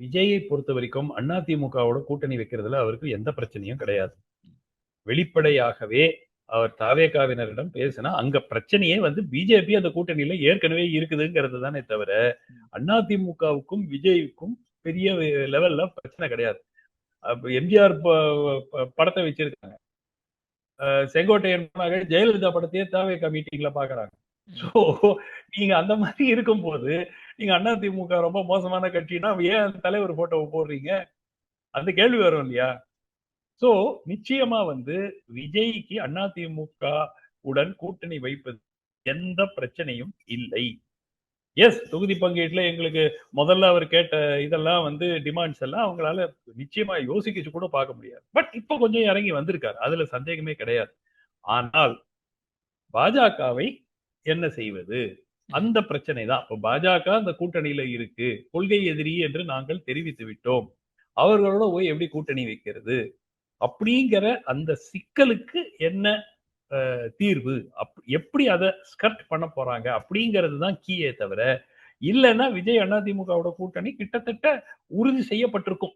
விஜயை பொறுத்த வரைக்கும் அதிமுகவோட கூட்டணி வைக்கிறதுல அவருக்கு எந்த பிரச்சனையும் கிடையாது. வெளிப்படையாகவே அவர் தாவேகாவினரிடம் பேசினா அங்க பிரச்சனையே வந்து பிஜேபி அந்த கூட்டணியில ஏற்கனவே இருக்குதுங்கிறது தானே தவிர அதிமுகவுக்கும் விஜய்க்கும் பெரிய லெவல்ல பிரச்சனை கிடையாது. எம்ஜிஆர் ப- ப- படத்தை வச்சிருக்காங்க. அஹ் செங்கோட்டையன் ஜெயலலிதா படத்தையே தாவேகா மீட்டிங்ல பாக்குறாங்க. சோ நீங்க அந்த மாதிரி இருக்கும்போது நீங்க அண்ணா திமுக ரொம்ப மோசமான கட்சினா ஏன் தலைவர் போட்டோவை போடுறீங்க? அந்த கேள்வி வரும் இல்லையா? சோ நிச்சயமா வந்து விஜய்க்கு அண்ணா திமுக உடன் கூட்டணி வைப்பது எந்த பிரச்சனையும் இல்லை. எஸ் தொகுதி பங்கீட்டுல எங்களுக்கு முதல்ல அவர் கேட்ட இதெல்லாம் வந்து டிமாண்ட்ஸ் எல்லாம் அவங்களால நிச்சயமா யோசிக்கிச்சு கூட பார்க்க முடியாது. பட் இப்போ கொஞ்சம் இறங்கி வந்திருக்காரு. அதுல சந்தேகமே கிடையாது. ஆனால் பாஜகவை என்ன செய்வது? அந்த பிரச்சனை தான் இப்போ பாஜக அந்த கூட்டணியில இருக்கு. கொள்கை எதிரி என்று நாங்கள் தெரிவித்து விட்டோம். அவர்களோட போய் எப்படி கூட்டணி வைக்கிறது? அப்படிங்கிற அந்த சிக்கலுக்கு என்ன தீர்வு? அப் எப்படி அதை ஸ்கர்ட் பண்ண போறாங்க? அப்படிங்கிறது தான் கீயே தவிர இல்லைன்னா விஜய் அதிமுகவோட கூட்டணி கிட்டத்தட்ட உறுதி செய்யப்பட்டிருக்கும்.